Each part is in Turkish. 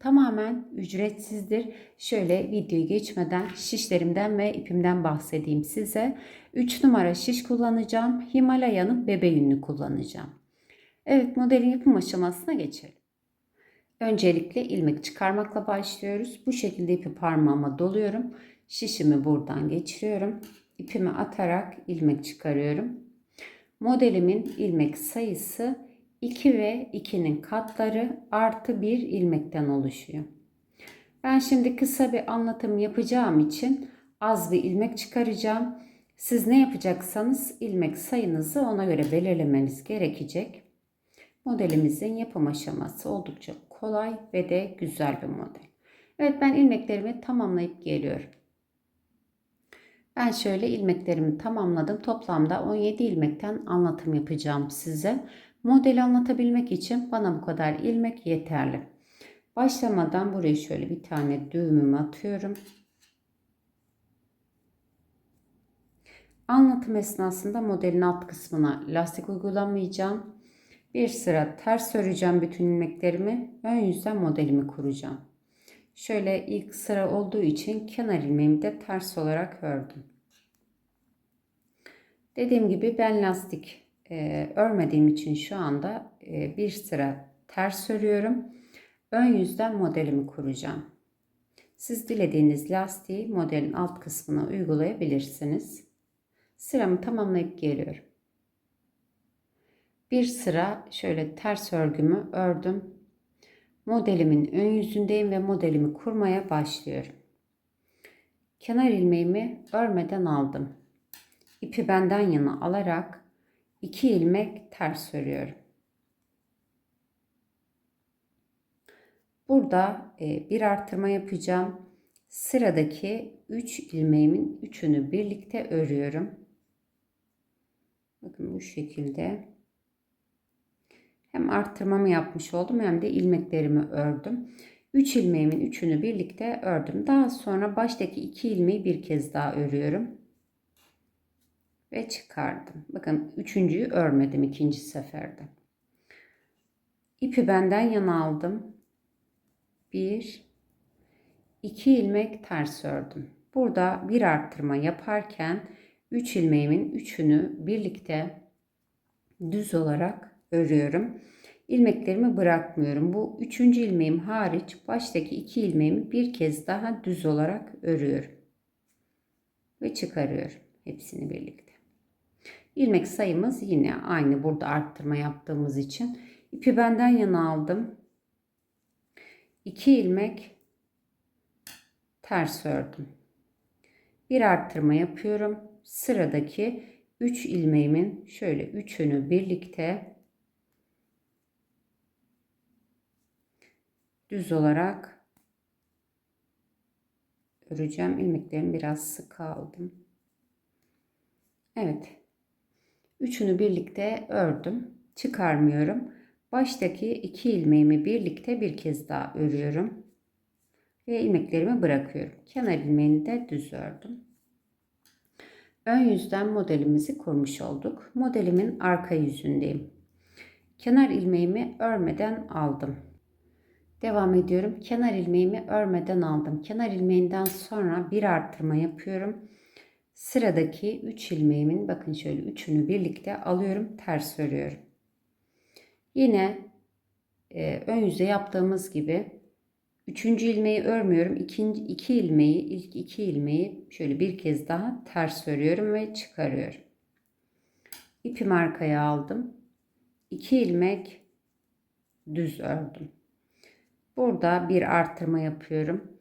tamamen ücretsizdir. Şöyle videoyu geçmeden şişlerimden ve ipimden bahsedeyim size. 3 numara şiş kullanacağım. Himalaya'nın bebe yünlü kullanacağım. Evet modelin yapım aşamasına geçelim. Öncelikle ilmek çıkarmakla başlıyoruz. Bu şekilde ipi parmağıma doluyorum. Şişimi buradan geçiriyorum. İpimi atarak ilmek çıkarıyorum. Modelimin ilmek sayısı 2 ve 2'nin katları artı 1 ilmekten oluşuyor. Ben şimdi kısa bir anlatım yapacağım için az bir ilmek çıkaracağım. Siz ne yapacaksanız ilmek sayınızı ona göre belirlemeniz gerekecek. Modelimizin yapım aşaması oldukça kolay ve de güzel bir model. Evet ben ilmeklerimi tamamlayıp geliyorum. Ben şöyle ilmeklerimi tamamladım. Toplamda 17 ilmekten anlatım yapacağım size. Modeli anlatabilmek için bana bu kadar ilmek yeterli. Başlamadan buraya şöyle bir tane düğümümü atıyorum. Anlatım esnasında modelin alt kısmına lastik uygulamayacağım. Bir sıra ters öreceğim bütün ilmeklerimi. Ön yüzden modelimi kuracağım. Şöyle ilk sıra olduğu için kenar ilmeğimi de ters olarak ördüm. Dediğim gibi ben lastik e, örmediğim için şu anda e, bir sıra ters örüyorum. Ön yüzden modelimi kuracağım. Siz dilediğiniz lastiği modelin alt kısmına uygulayabilirsiniz. Sıramı tamamlayıp geliyorum. Bir sıra şöyle ters örgümü ördüm. Modelimin ön yüzündeyim ve modelimi kurmaya başlıyorum. Kenar ilmeğimi örmeden aldım. İpi benden yana alarak 2 ilmek ters örüyorum. Burada e, bir artırma yapacağım. Sıradaki 3 ilmeğimin üçünü birlikte örüyorum. Bakın bu şekilde. Hem arttırmamı yapmış oldum hem de ilmeklerimi ördüm. 3 ilmeğimin üçünü birlikte ördüm. Daha sonra baştaki 2 ilmeği bir kez daha örüyorum ve çıkardım. Bakın üçüncüyü örmedim ikinci seferde. İpi benden yana aldım. Bir, iki ilmek ters ördüm. Burada bir arttırma yaparken üç ilmeğimin üçünü birlikte düz olarak örüyorum. İlmeklerimi bırakmıyorum. Bu üçüncü ilmeğim hariç baştaki iki ilmeğimi bir kez daha düz olarak örüyorum. Ve çıkarıyorum hepsini birlikte. İlmek sayımız yine aynı burada arttırma yaptığımız için. ipi benden yana aldım. 2 ilmek ters ördüm. Bir arttırma yapıyorum. Sıradaki 3 ilmeğimin şöyle üçünü birlikte düz olarak öreceğim. İlmeklerimi biraz sık aldım. Evet. Üçünü birlikte ördüm. Çıkarmıyorum. Baştaki iki ilmeğimi birlikte bir kez daha örüyorum. Ve ilmeklerimi bırakıyorum. Kenar ilmeğini de düz ördüm. Ön yüzden modelimizi kurmuş olduk. Modelimin arka yüzündeyim. Kenar ilmeğimi örmeden aldım. Devam ediyorum. Kenar ilmeğimi örmeden aldım. Kenar ilmeğinden sonra bir arttırma yapıyorum. Sıradaki 3 ilmeğimin bakın şöyle üçünü birlikte alıyorum ters örüyorum. Yine e, ön yüze yaptığımız gibi üçüncü ilmeği örmüyorum. İkinci iki ilmeği ilk iki ilmeği şöyle bir kez daha ters örüyorum ve çıkarıyorum. İpimi arkaya aldım. 2 ilmek düz ördüm. Burada bir artırma yapıyorum.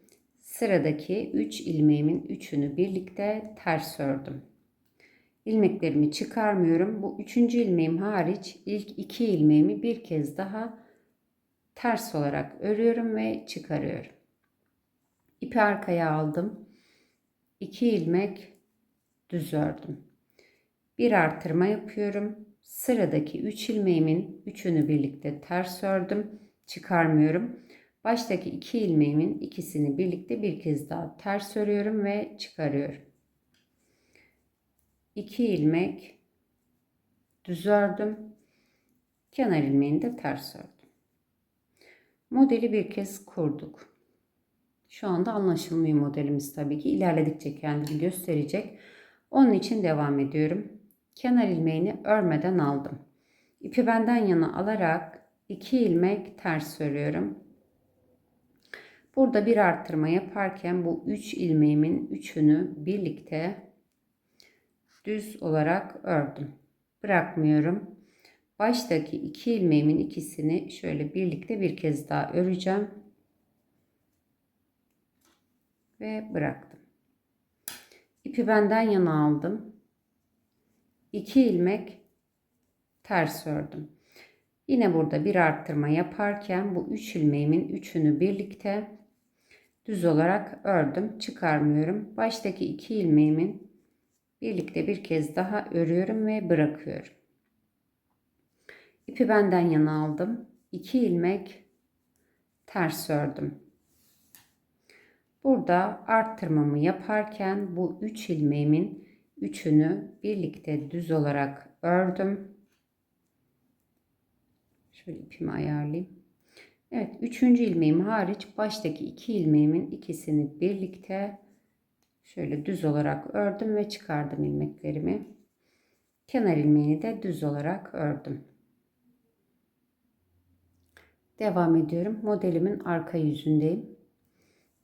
Sıradaki 3 ilmeğimin üçünü birlikte ters ördüm. İlmeklerimi çıkarmıyorum. Bu üçüncü ilmeğim hariç ilk iki ilmeğimi bir kez daha ters olarak örüyorum ve çıkarıyorum. İpi arkaya aldım. 2 ilmek düz ördüm. Bir artırma yapıyorum. Sıradaki 3 ilmeğimin üçünü birlikte ters ördüm. Çıkarmıyorum. Baştaki 2 ilmeğimin ikisini birlikte bir kez daha ters örüyorum ve çıkarıyorum. 2 ilmek düz ördüm. Kenar ilmeğini de ters ördüm. Modeli bir kez kurduk. Şu anda anlaşılmıyor modelimiz tabii ki. İlerledikçe kendini gösterecek. Onun için devam ediyorum. Kenar ilmeğini örmeden aldım. İpi benden yana alarak 2 ilmek ters örüyorum. Burada bir arttırma yaparken bu 3 ilmeğimin üçünü birlikte düz olarak ördüm. Bırakmıyorum. Baştaki 2 ilmeğimin ikisini şöyle birlikte bir kez daha öreceğim. Ve bıraktım. İpi benden yana aldım. 2 ilmek ters ördüm. Yine burada bir arttırma yaparken bu 3 ilmeğimin üçünü birlikte düz olarak ördüm. Çıkarmıyorum. Baştaki 2 ilmeğimin birlikte bir kez daha örüyorum ve bırakıyorum. İpi benden yana aldım. 2 ilmek ters ördüm. Burada arttırmamı yaparken bu 3 ilmeğimin üçünü birlikte düz olarak ördüm. Şöyle ipimi ayarlayayım. Evet, üçüncü ilmeğim hariç baştaki iki ilmeğimin ikisini birlikte şöyle düz olarak ördüm ve çıkardım ilmeklerimi. Kenar ilmeğini de düz olarak ördüm. Devam ediyorum. Modelimin arka yüzündeyim.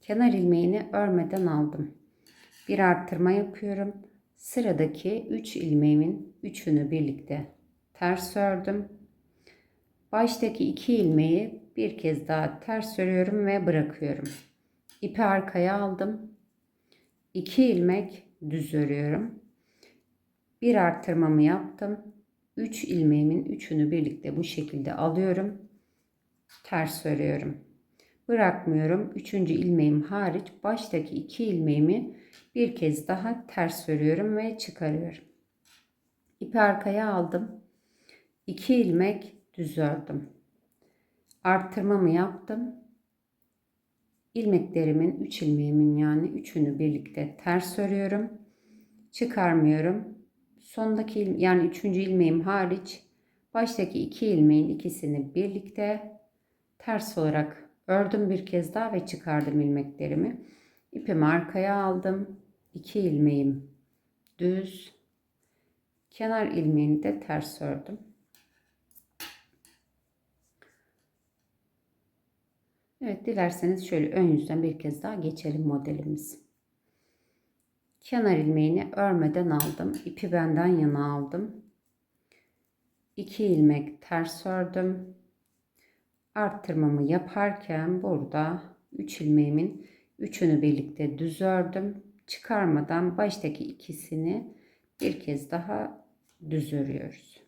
Kenar ilmeğini örmeden aldım. Bir arttırma yapıyorum. Sıradaki 3 ilmeğimin üçünü birlikte ters ördüm. Baştaki 2 ilmeği bir kez daha ters örüyorum ve bırakıyorum. İpi arkaya aldım. 2 ilmek düz örüyorum. Bir arttırmamı yaptım. 3 ilmeğimin üçünü birlikte bu şekilde alıyorum. Ters örüyorum. Bırakmıyorum. Üçüncü ilmeğim hariç baştaki iki ilmeğimi bir kez daha ters örüyorum ve çıkarıyorum. İpi arkaya aldım. 2 ilmek düz ördüm. Arttırmamı yaptım. İlmeklerimin 3 ilmeğimin yani üçünü birlikte ters örüyorum. Çıkarmıyorum. Sondaki yani üçüncü ilmeğim hariç baştaki iki ilmeğin ikisini birlikte ters olarak ördüm bir kez daha ve çıkardım ilmeklerimi. İpimi arkaya aldım. 2 ilmeğim düz. Kenar ilmeğini de ters ördüm. Evet dilerseniz şöyle ön yüzden bir kez daha geçelim modelimiz. Kenar ilmeğini örmeden aldım. İpi benden yana aldım. 2 ilmek ters ördüm. Arttırmamı yaparken burada 3 ilmeğimin üçünü birlikte düz ördüm çıkarmadan baştaki ikisini bir kez daha düz örüyoruz.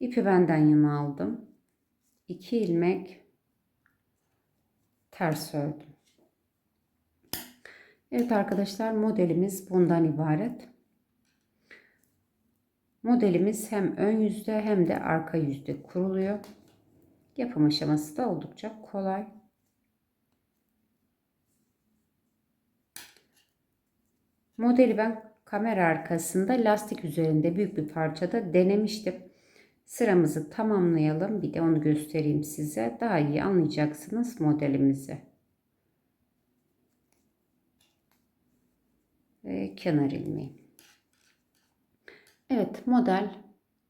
İpi benden yana aldım. 2 ilmek ters ördüm. Evet arkadaşlar modelimiz bundan ibaret. Modelimiz hem ön yüzde hem de arka yüzde kuruluyor. Yapım aşaması da oldukça kolay. Modeli ben kamera arkasında lastik üzerinde büyük bir parçada denemiştim. Sıramızı tamamlayalım. Bir de onu göstereyim size. Daha iyi anlayacaksınız modelimizi. Ve kenar ilmeği. Evet model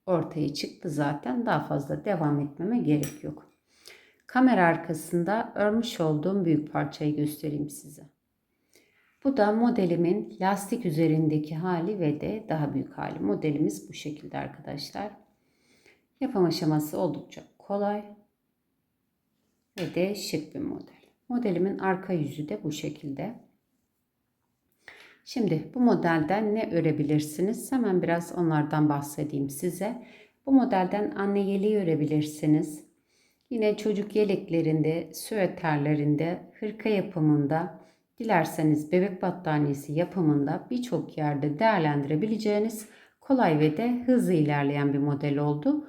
ortaya çıktı zaten. Daha fazla devam etmeme gerek yok. Kamera arkasında örmüş olduğum büyük parçayı göstereyim size. Bu da modelimin lastik üzerindeki hali ve de daha büyük hali. Modelimiz bu şekilde arkadaşlar. Yapım aşaması oldukça kolay ve de şık bir model. Modelimin arka yüzü de bu şekilde. Şimdi bu modelden ne örebilirsiniz? Hemen biraz onlardan bahsedeyim size. Bu modelden anne yeleği örebilirsiniz. Yine çocuk yeleklerinde, süveterlerinde, hırka yapımında, dilerseniz bebek battaniyesi yapımında birçok yerde değerlendirebileceğiniz kolay ve de hızlı ilerleyen bir model oldu.